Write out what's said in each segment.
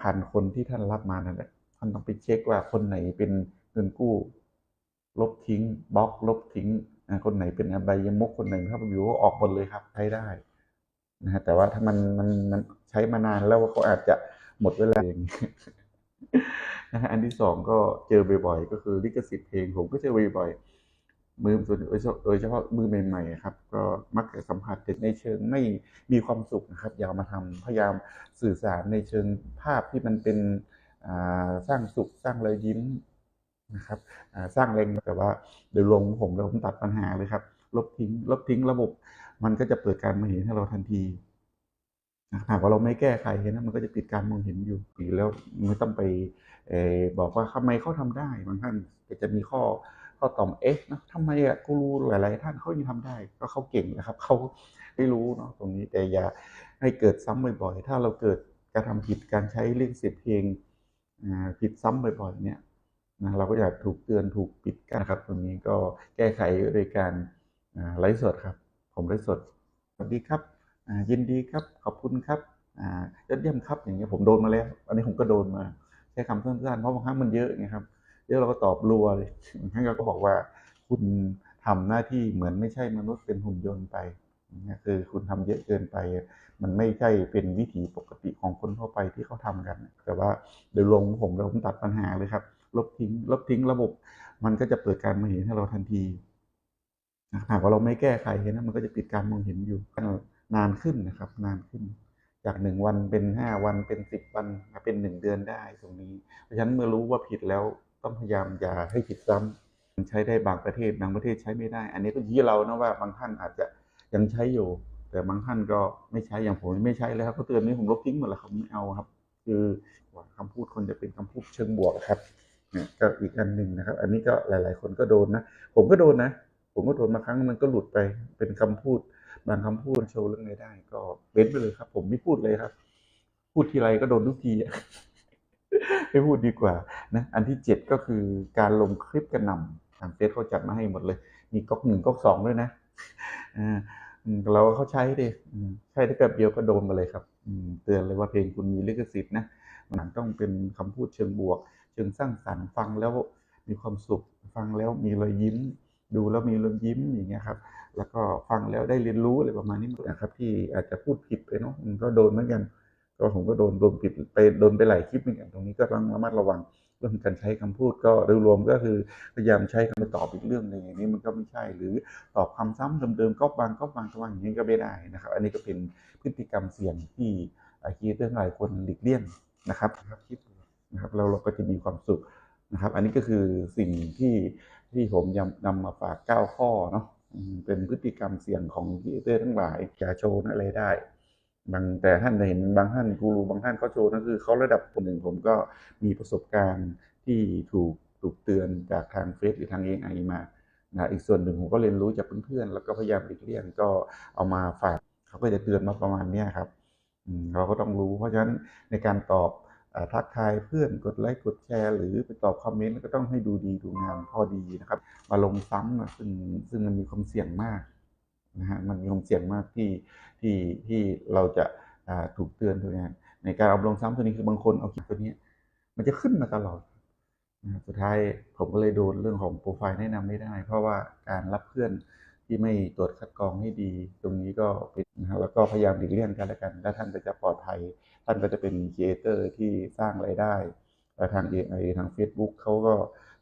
พันคนที่ท่านรับมานั่นแหละท่านต้องไปเช็คว่าคนไหนเป็นเงินกู้ ลบทิ้งบล็อก ลบทิ้งนะคนไหนเป็นอบายมุกคนไหนถ้าไปอยู่ก็ออกหมดเลยครับใช้ได้นะฮะแต่ว่าถ้ามันมันมันใช้มานานแล้วก็อาจจะหมดเวลาเองนะฮะอันที่สองก็เจอบ่อยๆก็คือลิขสิทธิ์เพลงผมก็เจอบ่อยๆ มือส่วนโดยเฉพาะมือใหม่ๆครับ ก็มักจะสัมผัสในเชิงไม่มีความสุขนะครับอยากมาทำพยายามสื่อสารในเชิงภาพที่มันเป็นสร้างสุขสร้างรอยยิ้มนะครับสร้างแรงแต่ว่าโดยวมของผมเราผมตัดปัญหาเลยครับ ลบทิ้ง ลบทิ้งระบบ มันก็จะเปิดการมองเห็นให้เราทันทีหากว่าเราไม่แก้ไขนะมันก็จะปิดการมองเห็นอยู่หรือแล้วไม่ต้องไปอบอกว่าทำไมเขาทำได้บางท่านจะมีข้อ ข้อต่อมเอ๊ะนะทำไมอะกูรู้หลายๆท่านเขายังทำได้ ก็เขาเก่งนะครับเขาได้รู้เนาะตรงนี้แต่อย่าให้เกิดซ้ำบ่อยๆ ถ้าเราเกิดการทำผิดการใช้เรื่องเสียเพลงผิดซ้ำบ่อยๆเนี่ยนะเราก็อยากถูกเตือนถูกปิดกั้นนะครับตรงนี้ก็แก้ไขโดยการไลฟ์สดครับ ผมไลฟ์สดสวัสดีครับยินดีครับขอบคุณครับยอดเยี่ยมครับอย่างเงี้ยผมโดนมาแล้ว อันนี้ผมก็โดนมาใช้คำสั้นๆเพราะบางครั้งมันเยอะไงครับ เยอะเราก็ตอบรัวเลยบางครั้งเราก็บอกว่าคุณทำหน้าที่เหมือนไม่ใช่มนุษย์เป็นหุ่นยนต์ไปนะคือคุณทำเยอะเกินไป มันไม่ใช่เป็นวิถีปกติของคนทั่วไปที่เขาทำกัน แต่ว่าโดยรวมของผมเราผมตัดปัญหาเลยครับ ลบทิ้ง ลบทิ้งระบบ มันก็จะเปิดการมองเห็นให้เราทันทีหากว่าเราไม่แก้ไขนะมันก็จะปิดการมองเห็นอยู่นานขึ้นนะครับ นานขึ้น จากหนึ่งวันเป็นห้าวันเป็นสิบวันเป็นหนึ่งเดือนได้ตรงนี้ เพราะฉะนั้นเมื่อรู้ว่าผิดแล้ว ต้องพยายามอย่าให้ผิดซ้ำมันใช้ได้บางประเทศบางประเทศใช้ไม่ได้ อันนี้ก็ยี่เรานะว่าบางท่านอาจจะยังใช้อยู่ แต่บางท่านก็ไม่ใช้อย่างผมไม่ใช้แล้วครับเขาเตือนนี้ผมลบทิ้งหมดแล้วครับไม่เอาครับ คือคำพูดคนจะเป็นคำพูดเชิงบวกครับเนี่ยก็อีกอันหนึ่งนะครับ อันนี้ก็หลาย ๆ คนก็โดนนะ ผมก็โดนนะ ผมก็โดนมาครั้งมันก็หลุดไปเป็นคำพูด บางคำพูดโชว์เรื่องรายได้ ก็เว้นไปเลยครับ ผมไม่พูดเลยครับ พูดทีไรก็โดนทุกที ไม่พูดดีกว่านะอันที่เจ็ดก็คือการลงคลิปกระหน่ำทางเฟซเขาจัดมาให้หมดเลย มีก๊อกหนึ่งก๊อกสองด้วยนะอ่าเราเขาใช้ดิใช้ได้แป๊บเดียวก็โดนมาเลยครับเตือนเลยว่าเพลงคุณมีลิขสิทธิ์นะมันต้องเป็นคำพูดเชิงบวก เชิงสร้างสรรค์ฟังแล้วมีความสุขฟังแล้วมีรอยยิ้ม ดูแล้วมีรอยยิ้มอย่างเงี้ยครับ แล้วก็ฟังแล้วได้เรียนรู้อะไรประมาณนี้นะครับ ที่อาจจะพูดผิดไปเนาะมันก็โดนเหมือนกัน ก็ผมก็โดนโดนผิดไปโดนไปหลายคลิปเหมือนกันตรงนี้ก็ต้องระมัดระวังเรื่องการใช้คำพูดก็โดยรวมก็คือพยายามใช้คำตอบอีกเรื่องหนึ่งอย่างนี้มันก็ไม่ใช่หรือตอบคำซ้ำเดิมๆก็บางก็บางก็บางอย่างนี้ก็ไม่ได้นะครับ อันนี้ก็เป็นพฤติกรรมเสี่ยงที่อาคีเรื่องหลายคนหลีกเลี่ยงนะครับครับคิดนะครับเราเราก็จะมีความสุขนะครับ อันนี้ก็คือสิ่งที่ที่ผมยำนำมาฝากเก้าข้อเนาะเป็นพฤติกรรมเสี่ยงของครีเอเตอร์ทั้งหลายจะโชว์อะไรได้ บางแต่ท่านจะเห็นบางท่านกูรูบางท่านเขาโชว์นั่นคือเขาระดับคนหนึ่งผมก็มีประสบการณ์ที่ถูกถูกเตือนจากทางเฟซหรือทางเอไอมานะอีกส่วนหนึ่งผมก็เรียนรู้จากเพื่อนๆแล้วก็พยายามหลีกเลี่ยงก็เอามาฝากเขาก็จะเตือนมาประมาณนี้ครับเราก็ต้องรู้เพราะฉะนั้นในการตอบทักทายเพื่อนกดไลค์กดแชร์ หรือไปตอบคอมเมนต์ก็ต้องให้ดูดีดูงามพอดีนะครับ มาลงซ้ำนะซึ่งซึ่งมันมีความเสี่ยงมาก นะฮะมันมีความเสี่ยงมากที่ที่ที่เราจะถูกเตือนตัวนี้ในการเอาลงซ้ำตัวนี้คือบางคนเอาคลิปตัวนี้มันจะขึ้นมาตลอดนะสุดท้ายผมก็เลยโดนเรื่องของโปรไฟล์แนะนำไม่ได้ เพราะว่าการรับเพื่อนที่ไม่ตรวจคัดกรองให้ดี ตรงนี้ก็เป็นนะฮะแล้วก็พยายามหลีกเลี่ยงกันแล้วกัน แล้วท่านก็จะปลอดภัย ท่านก็จะเป็นครีเอเตอร์ที่สร้างรายได้และทาง AI ทาง Facebook เขาก็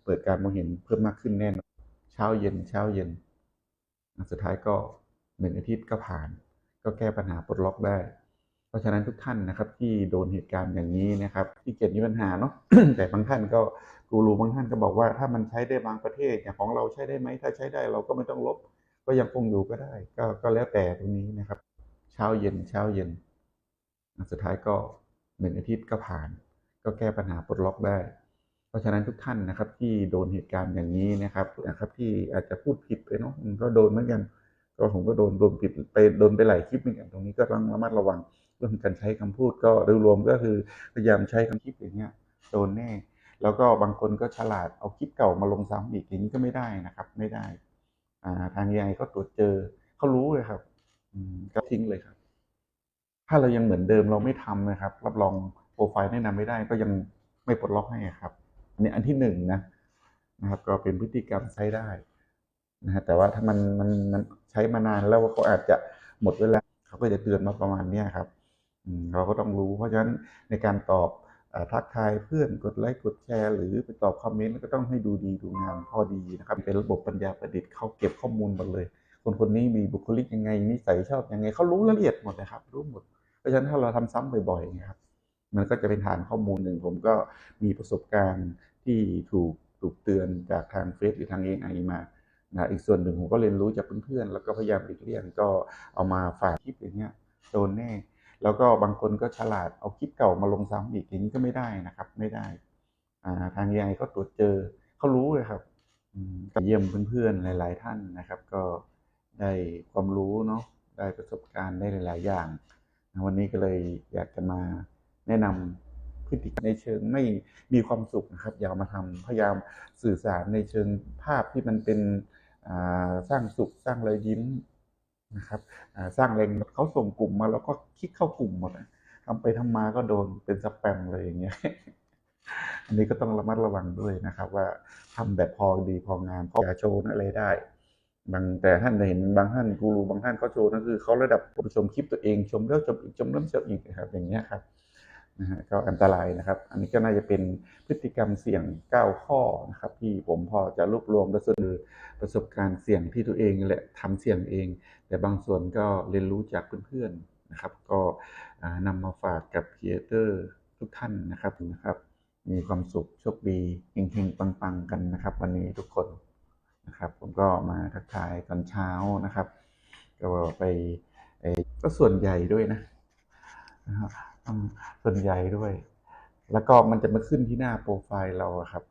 เปิดการมองเห็นเพิ่มมากขึ้นแน่นอนเช้าเย็นเช้าเย็น สุดท้ายก็หนึ่งอาทิตย์ก็ผ่าน ก็แก้ปัญหาปลดล็อกได้ เพราะฉะนั้นทุกท่านนะครับ ที่โดนเหตุการณ์อย่างนี้นะครับ ที่เกิดมีปัญหาเนาะแต่บางท่านก็กูรูบางท่านก็บอกว่าถ้ามันใช้ได้บางประเทศอย่างของเราใช้ได้ไหมถ้าใช้ได้เราก็ไม่ต้องลบ ก็ยังคงอยู่ก็ได้ ก็ก็แล้วแต่ตรงนี้นะครับ เช้าเย็นเช้าเย็นสุดท้ายก็หนึ่งอาทิตย์ก็ผ่าน ก็แก้ปัญหาปลดล็อกได้ เพราะฉะนั้นทุกท่านนะครับ ที่โดนเหตุการณ์อย่างนี้นะครับนะครับ ที่อาจจะพูดผิดไปเนาะก็โดนเหมือนกัน ก็ผมก็โดนโดนผิดไปโดนไปหลายคลิปเหมือนกันตรงนี้ก็ต้องระมัดระวังเรื่องการใช้คำพูดก็โดยรวมก็คือพยายามใช้คำคิดอย่างเงี้ยโดนแน่ แล้วก็บางคนก็ฉลาดเอาคลิปเก่ามาลงซ้ำอีกอย่างนี้ก็ไม่ได้นะครับ ไม่ได้อ่าทางยังไงก็ตรวจเจอเขารู้เลยครับก็ทิ้งเลยครับ ถ้าเรายังเหมือนเดิมเราไม่ทำนะครับ รับรองโปรไฟล์แนะนำไม่ได้ก็ยังไม่ปลดล็อกให้ครับ อันนี้อันที่หนึ่งนะนะครับก็เป็นพฤติกรรมใช้ได้นะฮะแต่ว่าถ้ามันมันมันใช้มานานแล้วเขาอาจจะหมดเวลาเขาก็จะเตือนมาประมาณเนี้ยครับเราก็ต้องรู้ เพราะฉะนั้นในการตอบทักทายเพื่อนกดไลค์กดแชร์ หรือไปตอบคอมเมนต์ก็ต้องให้ดูดีดูงามพอดีนะครับเป็นระบบปัญญาประดิษฐ์เขาเก็บข้อมูลหมดเลย คนคนนี้มีบุคลิกยังไงนิสัยชอบยังไงเขารู้ละเอียดหมดนะครับ รู้หมด เพราะฉะนั้นถ้าเราทำซ้ำบ่อยๆอย่างนี้ครับ มันก็จะเป็นฐานข้อมูลหนึ่งผมก็มีประสบการณ์ที่ถูกถูกเตือนจากทางเฟซหรือทาง AI มานะอีกส่วนหนึ่งผมก็เรียนรู้จากเพื่อนๆ แล้วก็พยายามหลีกเลี่ยงก็เอามาฝากคลิปอย่างเงี้ยโดนแน่ แล้วก็บางคนก็ฉลาดเอาคลิปเก่ามาลงซ้ำอีกอย่างนี้ก็ไม่ได้นะครับ ไม่ได้อ่าทาง AI ก็ตรวจเจอเขารู้เลยครับเยี่ยมเพื่อนๆ หลาย ๆ ท่านนะครับ ก็ได้ความรู้เนาะได้ประสบการณ์ได้หลาย ๆ อย่าง วันนี้ก็เลยอยากจะมา แนะนำพฤติกรรมในเชิงไม่มีความสุขนะครับ อย่ามาทำพยายามสื่อสารในเชิงภาพที่มันเป็นสร้างสุขสร้างรอยยิ้มนะครับสร้างแรงเขาส่งกลุ่มมาแล้วก็คลิกเข้ากลุ่มหมดทำไปทำมาก็โดนเป็นสแปมเลยอย่างเงี้ยอันนี้ก็ต้องระมัดระวังด้วยนะครับ ว่าทำแบบพอดีพองามพอจะโชว์อะไรได้ บางแต่ท่านเห็นบางท่านกูรูบางท่านเขาโชว์นั่นคือเขาระดับผู้ชมคลิปตัวเองชมแล้วชมอีกชมแล้วชมอีกนะครับอย่างเงี้ยครับ นะฮะก็อันตรายนะครับ อันนี้ก็น่าจะเป็นพฤติกรรมเสี่ยง 9 ข้อนะครับ ที่ผมพอจะรวบรวมและสรุปประสบการณ์เสี่ยงที่ตัวเองแหละทำเสี่ยงเอง แต่บางส่วนก็เรียนรู้จากเพื่อนๆนะครับ ก็อ่านำมาฝากกับครีเอเตอร์ทุกท่านนะครับนะครับ มีความสุขโชคดีเฮงๆปังๆกันนะครับ วันนี้ทุกคนนะครับ ผมก็มาทักทายตอนเช้านะครับ ก็ไปก็ส่วนใหญ่ด้วยนะนะครับ ส่วนใหญ่ด้วย แล้วก็มันจะมาขึ้นที่หน้าโปรไฟล์เราครับ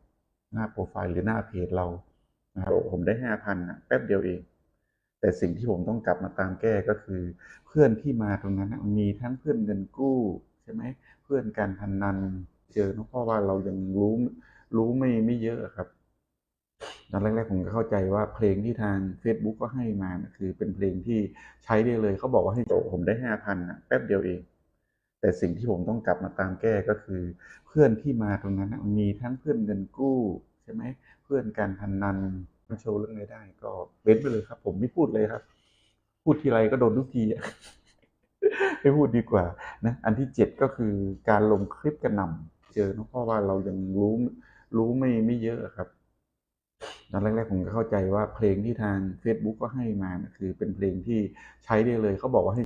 หน้าโปรไฟล์หรือหน้าเพจเรานะครับผมได้ห้าพันแป๊บเดียวเอง แต่สิ่งที่ผมต้องกลับมาตามแก้ก็คือ เพื่อนที่มาตรงนั้นนะมีทั้งเพื่อนเงินกู้ใช่ไหมเพื่อนการพนนันเจอเนอะเพราะว่าเรายังรู้รู้ไม่ไม่เยอะครับตอนแรกๆผมก็เข้าใจว่าเพลงที่ทาง Facebook ก็ให้มานะคือเป็นเพลงที่ใช้ได้เลยเขาบอกว่าให้โตผมได้ห้าพันนะแป๊บเดียวเอง แต่สิ่งที่ผมต้องกลับมาตามแก้ก็คือ เพื่อนที่มาตรงนั้นนมีทั้งเพื่อนเงินกู้ใช่ไหมเพื่อนการพนนันมาโชว์เรื่องรายได้ ก็เว้นไปเลยครับ ผมไม่พูดเลยครับ พูดทีไรก็โดนทุกทีไม่พูดดีกว่านะอันที่เจ็ดก็คือการลงคลิปกระหน่ำเจอเนอะเพราะว่าเรายังรู้รู้ไม่ไม่เยอะครับตอนแรกๆผมก็เข้าใจว่าเพลงที่ทาง Facebook ก็ให้มานะคือเป็นเพลงที่ใช้ได้เลยเขาบอกว่าให้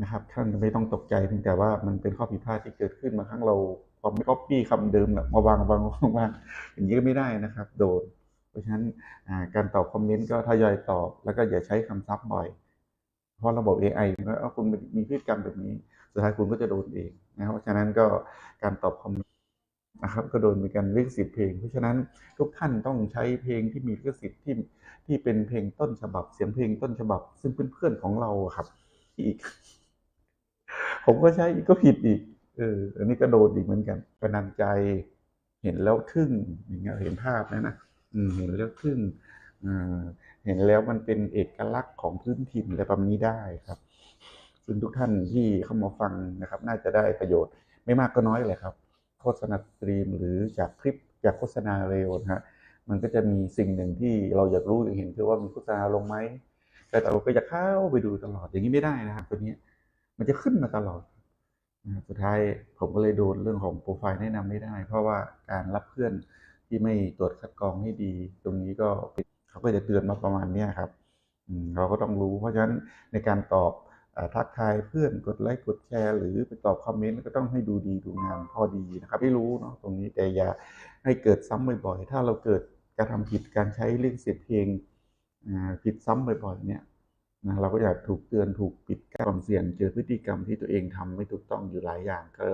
นะครับท่านไม่ต้องตกใจเพียงแต่ว่ามันเป็นข้อผิดพลาดที่เกิดขึ้นบางครั้งเราพอไม่ก๊อปปี้คำเดิมแบบมาวางวางวางวางอย่างนี้ก็ไม่ได้นะครับ โดน เพราะฉะนั้นการตอบคอมเมนต์ก็ทยอยตอบ แล้วก็อย่าใช้คำซับบ่อย เพราะระบบ AI ก็เอาคุณมีพฤติกรรมแบบนี้ สุดท้ายคุณก็จะโดนเองนะครับ เพราะฉะนั้นก็การตอบคอมเมนต์นะครับก็โดนมีการลิขสิทธิ์เพลง เพราะฉะนั้นทุกท่านต้องใช้เพลงที่มีลิขสิทธิ์ที่ที่เป็นเพลงต้นฉบับ เสียงเพลงต้นฉบับ ซึ่งเพื่อนๆของเราครับ อีก ผมก็ใช้อีกก็ผิดอีก เออ อันนี้ก็โดนอีกเหมือนกันกระนันใจเห็นแล้วทึ่งอย่างเงี้ยเห็นภาพนะนะเห็นแล้วทึ่งเห็นแล้วมันเป็นเอกลักษณ์ของพื้นถิ่นอะไรแบบนี้ได้ครับซึ่งทุกท่านที่เข้ามาฟังนะครับ น่าจะได้ประโยชน์ไม่มากก็น้อยเลยครับ โฆษณาสตรีมหรือจากคลิปจากโฆษณาเร็วนะฮะมันก็จะมีสิ่งหนึ่งที่เราอยากรู้อยากเห็นคือว่ามีโฆษณาลงไหมแต่เราก็จะเข้าไปดูตลอดอย่างนี้ไม่ได้นะครับตัวนี้ มันจะขึ้นมาตลอดสุดท้ายผมก็เลยโดนเรื่องของโปรไฟล์แนะนำไม่ได้ เพราะว่าการรับเพื่อนที่ไม่ตรวจคัดกรองให้ดี ตรงนี้ก็เขาก็จะเตือนมาประมาณนี้ครับเราก็ต้องรู้ เพราะฉะนั้นในการตอบอทักทายเพื่อนกดไลค์กดแชร์หรือไปตอบคอมเมนต์ก็ต้องให้ดูดีดูงามพอดีนะครับให้รู้เนาะตรงนี้แต่อย่าให้เกิดซ้ำบ่อยๆถ้าเราเกิดการทำผิดการใช้เลิขสิทธิ์เพลงผิดซ้ำบ่อยๆเนี่ย นะเราก็อยากถูกเตือนถูกปิดกั้นความเสี่ยงเจอพฤติกรรมที่ตัวเองทำไม่ถูกต้องอยู่หลายอย่าง ก็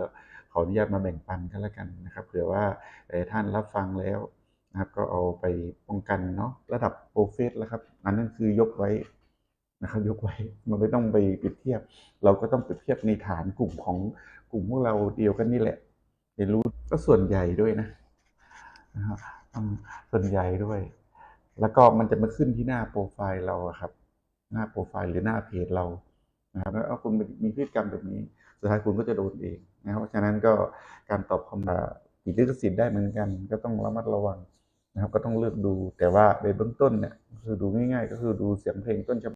ขออนุญาตมาแบ่งปันกันแล้วกันนะครับเผื่อว่าท่านรับฟังแล้วนะครับ ก็เอาไปป้องกันเนาะระดับโปรเฟสแล้วครับ อันนั้นคือยกไว้นะครับ ยกไว้มันไม่ต้องไปเปรียบเทียบ เราก็ต้องเปรียบเทียบในฐานกลุ่มของกลุ่มพวกเราเดียวกันนี่แหละเรียนรู้ก็ส่วนใหญ่ด้วยนะนะครับส่วนใหญ่ด้วย แล้วก็มันจะมาขึ้นที่หน้าโปรไฟล์เราครับ หน้าโปรไฟล์หรือหน้าเพจเรานะครับแล้วเอาคุณมีพฤติกรรมแบบนี้ สุดท้ายคุณก็จะโดนเองนะครับเพราะฉะนั้นก็การตอบคำถามผิดลิขสิทธิ์ได้เหมือนกัน ก็ต้องระมัดระวังนะครับ ก็ต้องเลือกดูแต่ว่าในเบื้องต้นเนี่ยคือดูง่าย ๆ ก็คือดูเสียงเพลงต้นฉบับ